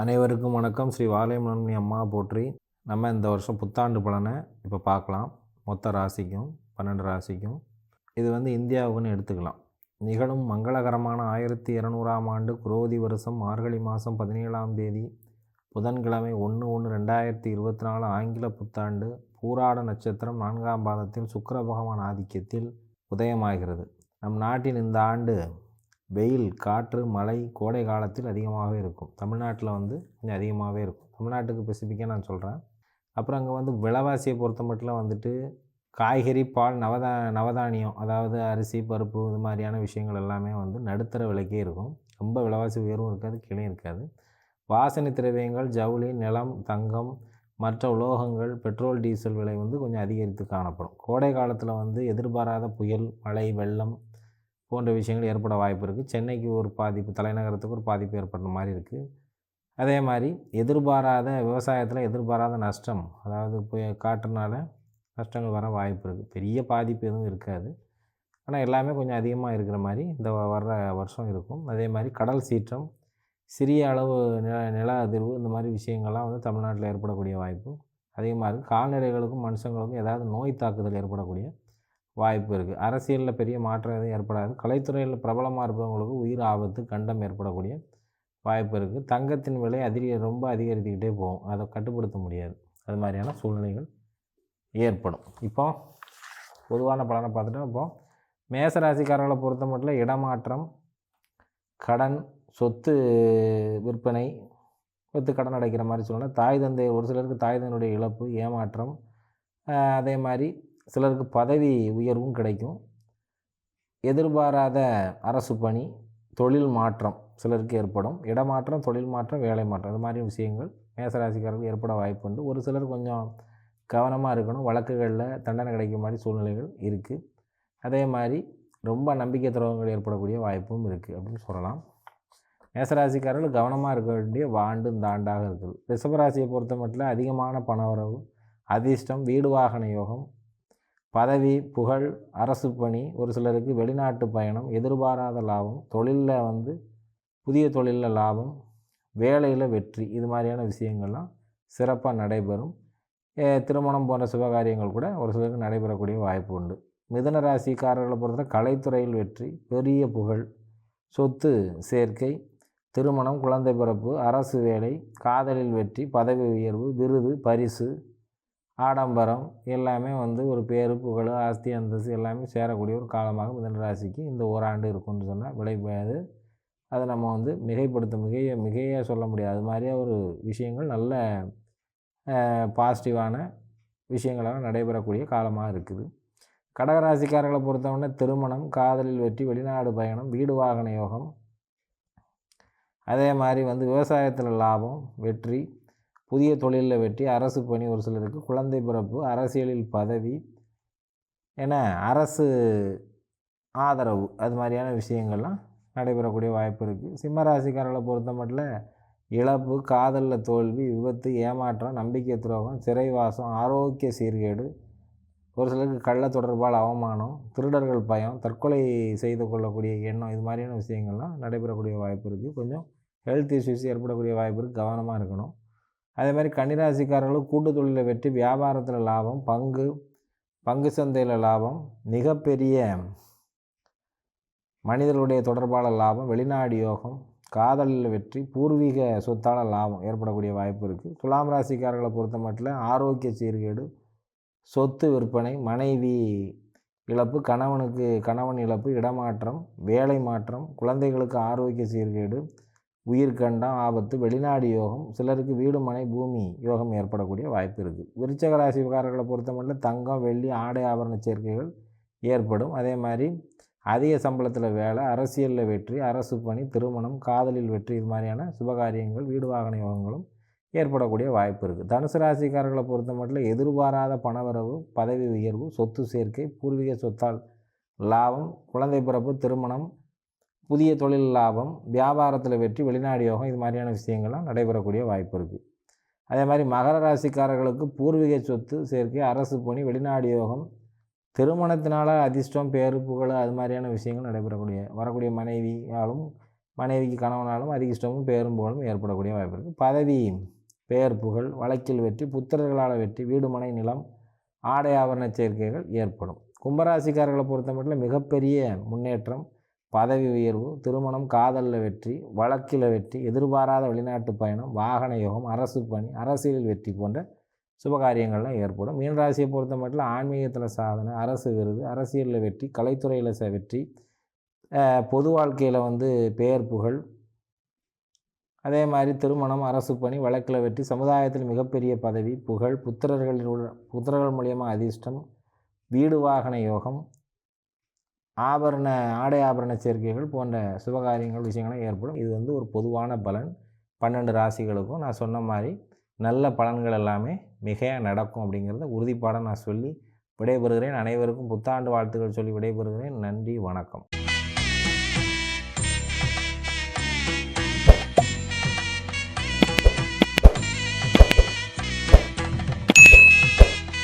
அனைவருக்கும் வணக்கம். ஸ்ரீ வாழைமணி அம்மா போற்றி. நம்ம இந்த வருஷம் புத்தாண்டு பலனை இப்போ பார்க்கலாம். மொத்த ராசிக்கும் பன்னெண்டு ராசிக்கும். இது வந்து இந்தியாவுக்குன்னு எடுத்துக்கலாம். நிகழும் மங்களகரமான ஆயிரத்தி இரநூறாம் ஆண்டு குரோதி வருஷம் மார்கழி மாதம் பதினேழாம் தேதி புதன்கிழமை ஒன்று ஒன்று ரெண்டாயிரத்தி இருபத்தி நாலு ஆங்கில புத்தாண்டு பூராட நட்சத்திரம் நான்காம் பாதத்தில் சுக்கர பகவான் ஆதிக்கத்தில் உதயமாகிறது. நம் நாட்டின் இந்த ஆண்டு வெயில் காற்று மழை கோடை காலத்தில் அதிகமாகவே இருக்கும். தமிழ்நாட்டில் வந்து கொஞ்சம் அதிகமாகவே இருக்கும். தமிழ்நாட்டுக்கு ஸ்பெசிஃபிக்காக நான் சொல்கிறேன் அப்புறம் அங்கே வந்து விலைவாசியை பொறுத்த மட்டும் வந்துட்டு காய்கறி பால் நவதா நவதானியம் அதாவது அரிசி பருப்பு இது மாதிரியான விஷயங்கள் எல்லாமே வந்து நடுத்தர விலைக்கே இருக்கும். ரொம்ப விலைவாசி உயர்வும் இருக்காது கீழே இருக்காது. வாசனை திரவியங்கள் ஜவுளி நிலம் தங்கம் மற்ற உலோகங்கள் பெட்ரோல் டீசல் விலை வந்து கொஞ்சம் அதிகரித்து காணப்படும். கோடை காலத்தில் வந்து எதிர்பாராத புயல் மழை வெள்ளம் போன்ற விஷயங்கள் ஏற்பட வாய்ப்பு இருக்குது சென்னைக்கு ஒரு பாதிப்பு தலைநகரத்துக்கு ஒரு பாதிப்பு ஏற்படுற மாதிரி இருக்குது அதே மாதிரி எதிர்பாராத விவசாயத்தில் எதிர்பாராத நஷ்டம் அதாவது புய காட்டுனால நஷ்டங்கள் வர வாய்ப்பு இருக்குது பெரிய பாதிப்பு எதுவும் இருக்காது. ஆனால் எல்லாமே கொஞ்சம் அதிகமாக இருக்கிற மாதிரி இந்த வர்ற வருஷம் இருக்கும். அதே மாதிரி கடல் சீற்றம் சிறிய அளவு நில நில அதிர்வு இந்த மாதிரி விஷயங்கள்லாம் வந்து தமிழ்நாட்டில் ஏற்படக்கூடிய வாய்ப்பு. அதிகமாக இருக்குது கால்நடைகளுக்கும் மனுஷங்களுக்கும் ஏதாவது நோய் தாக்குதல் ஏற்படக்கூடிய வாய்ப்பு இருக்குது அரசியலில் பெரிய மாற்றம் எதுவும் ஏற்படாது. கலைத்துறையில் பிரபலமாக இருப்பவங்களுக்கு உயிர் ஆபத்து கண்டம் ஏற்படக்கூடிய வாய்ப்பு இருக்குது தங்கத்தின் விலை அதிக ரொம்ப அதிகரித்துக்கிட்டே போகும். அதை கட்டுப்படுத்த முடியாது. அது மாதிரியான சூழ்நிலைகள் ஏற்படும். இப்போ பொதுவான பலனை பார்த்துட்டோம். இப்போ மேசராசிக்காரர்களை பொறுத்த மட்டும் இடமாற்றம் கடன் சொத்து விற்பனை சொத்து கடன் அடைக்கிற மாதிரி சொல்லணும் தாய் தந்தை ஒரு சிலருக்கு தாய் தந்தையுடைய இழப்பு ஏமாற்றம் அதே மாதிரி சிலருக்கு பதவி உயர்வும் கிடைக்கும். எதிர்பாராத அரசு பணி தொழில் மாற்றம் சிலருக்கு ஏற்படும். இடமாற்றம் தொழில் மாற்றம் வேலை மாற்றம். அது மாதிரி விஷயங்கள் மேசராசிக்காரர்கள் ஏற்பட வாய்ப்பு உண்டு. ஒரு சிலர் கொஞ்சம் கவனமாக இருக்கணும். வழக்குகளில் தண்டனை கிடைக்கும் மாதிரி சூழ்நிலைகள் இருக்குது அதே மாதிரி ரொம்ப நம்பிக்கை துரோகங்கள் ஏற்படக்கூடிய வாய்ப்பும் இருக்குது அப்படின்னு சொல்லலாம். மேசராசிக்காரர்கள் கவனமாக இருக்க வேண்டிய வாண்டு தாண்டாக இருக்குது. ரிஷபராசியை பொறுத்த மட்டும் அதிகமான பண வரவு அதிர்ஷ்டம் வீடு வாகன யோகம் பதவி புகழ் அரசு பணி ஒரு சிலருக்கு வெளிநாட்டு பயணம் எதிர்பாராத லாபம் தொழிலில் வந்து புதிய தொழிலில் லாபம் வேலையில் வெற்றி இது மாதிரியான விஷயங்கள்லாம் சிறப்பாக நடைபெறும். திருமணம் போன்ற சுபகாரியங்கள் கூட ஒரு சிலருக்கு நடைபெறக்கூடிய வாய்ப்பு உண்டு. மிதன ராசிக்காரர்களை பொறுத்த கலைத்துறையில் வெற்றி பெரிய புகழ் சொத்து சேர்க்கை திருமணம் குழந்தை பிறப்பு அரசு வேலை காதலில் வெற்றி பதவி உயர்வு விருது பரிசு ஆடம்பரம் எல்லாமே வந்து ஒரு பேரு புகழ் ஆஸ்தி அந்தஸ்து எல்லாமே சேரக்கூடிய ஒரு காலமாக மிதன ராசிக்கு இந்த ஓராண்டு இருக்கும்னு சொன்னால் விளையாது அதை நம்ம வந்து மிகைப்படுத்த மிகைய மிகையாக சொல்ல முடியாது. அது மாதிரியே ஒரு விஷயங்கள் நல்ல பாசிட்டிவான விஷயங்களாக நடைபெறக்கூடிய காலமாக இருக்குது. கடகராசிக்காரர்களை பொறுத்தவொடனே திருமணம் காதலில் வெற்றி வெளிநாடு பயணம் வீடு வாகன யோகம். அதே மாதிரி வந்து விவசாயத்தில் லாபம் வெற்றி புதிய தொழிலில் வெற்றி அரசு பணி ஒரு சிலருக்கு குழந்தை பிறப்பு அரசியலில் பதவி என அரசு ஆதரவு. அது மாதிரியான விஷயங்கள்லாம் நடைபெறக்கூடிய வாய்ப்பு இருக்குது சிம்மராசிக்காரர்களை பொறுத்த மட்டும் இழப்பு காதலில் தோல்வி விபத்து ஏமாற்றம் நம்பிக்கை துரோகம் சிறைவாசம் ஆரோக்கிய சீர்கேடு ஒரு சிலருக்கு கள்ள தொடர்பால் அவமானம் திருடர்கள் பயம் தற்கொலை செய்து கொள்ளக்கூடிய எண்ணம் இது மாதிரியான விஷயங்கள்லாம் நடைபெறக்கூடிய வாய்ப்பு இருக்குது கொஞ்சம் ஹெல்த் இஷ்யூஸ் ஏற்படக்கூடிய வாய்ப்பு இருக்குது கவனமாக இருக்கணும். அதே மாதிரி கன்னிராசிக்காரர்களும் கூட்டு தொழிலில் வெற்றி வியாபாரத்தில் லாபம் பங்கு பங்கு சந்தையில் லாபம் மிகப்பெரிய மனிதர்களுடைய தொடர்பான லாபம் வெளிநாடு யோகம் காதலில் வெற்றி பூர்வீக சொத்தால் லாபம் ஏற்படக்கூடிய வாய்ப்பு இருக்குது துலாம் ராசிக்காரர்களை பொறுத்த மட்டும் ஆரோக்கிய சீர்கேடு சொத்து விற்பனை மனைவி இழப்பு கணவனுக்கு கணவன் இழப்பு இடமாற்றம் வேலை மாற்றம் குழந்தைகளுக்கு ஆரோக்கிய சீர்கேடு உயிர்கண்டம் ஆபத்து வெளிநாடு யோகம் சிலருக்கு வீடு மனை பூமி யோகம் ஏற்படக்கூடிய வாய்ப்பு இருக்குது விருச்சக ராசி பொறுத்தமட்டில் தங்கம் வெள்ளி ஆடை ஆபரண சேர்க்கைகள் ஏற்படும். அதே மாதிரி அதிக சம்பளத்தில் வேலை அரசியலில் வெற்றி அரசு பணி திருமணம் காதலில் வெற்றி இது மாதிரியான சுபகாரியங்கள் வீடு வாகன யோகங்களும் ஏற்படக்கூடிய வாய்ப்பு இருக்குது தனுசு ராசிக்காரர்களை பொறுத்த மட்டும் எதிர்பாராத பணவரவு பதவி உயர்வு சொத்து சேர்க்கை பூர்வீக சொத்தால் லாபம் குழந்தை பிறப்பு திருமணம் புதிய தொழில் லாபம் வியாபாரத்தில் வெற்றி வெளிநாடு யோகம் இது மாதிரியான விஷயங்கள்லாம் நடைபெறக்கூடிய வாய்ப்பு இருக்குது அதே மாதிரி மகர ராசிக்காரர்களுக்கு பூர்வீக சொத்து சேர்க்கை அரசு பணி வெளிநாடு யோகம் திருமணத்தினால் அதிர்ஷ்டம் பேருப்புகள் அது மாதிரியான விஷயங்கள் நடைபெறக்கூடிய வரக்கூடிய மனைவியாலும் மனைவிக்கு கணவனாலும் அதிர்ஷ்டமும் பேரும் புகழும் ஏற்படக்கூடிய வாய்ப்பு இருக்குது பதவி பெயர் புகழ் வழக்கில் வெற்றி புத்திரர்களால் வெற்றி வீடு மனை நிலம் ஆடை ஆபரண சேர்க்கைகள் ஏற்படும். கும்பராசிக்காரர்களை பொறுத்த மட்டும் மிகப்பெரிய முன்னேற்றம் பதவி உயர்வு திருமணம் காதலில் வெற்றி வழக்கில் வெற்றி எதிர்பாராத வெளிநாட்டு பயணம் வாகன யோகம் அரசு பணி அரசியலில் வெற்றி போன்ற சுபகாரியங்கள்லாம் ஏற்படும். மீனராசியை பொறுத்த மட்டும் ஆன்மீகத்தில் சாதனை அரசு விருது அரசியலில் வெற்றி கலைத்துறையில் ச வெற்றி பொது வாழ்க்கையில் வந்து பெயர் புகழ். அதே மாதிரி திருமணம் அரசு பணி வழக்கில் வெற்றி சமுதாயத்தில் மிகப்பெரிய பதவி புகழ் புத்திரர்களோட புத்திரர்கள் மூலியமாக அதிர்ஷ்டம் வீடு வாகன யோகம் ஆபரண ஆடை ஆபரண சேர்க்கைகள் போன்ற சுபகாரியங்கள் விஷயங்களும் ஏற்படும். இது வந்து ஒரு பொதுவான பலன். பன்னெண்டு ராசிகளுக்கும் நான் சொன்ன மாதிரி நல்ல பலன்கள் எல்லாமே மிகையாக நடக்கும் அப்படிங்கிறத உறுதிப்பாடாக நான் சொல்லி விடைபெறுகிறேன். அனைவருக்கும் புத்தாண்டு வாழ்த்துக்கள் சொல்லி விடைபெறுகிறேன். நன்றி வணக்கம்.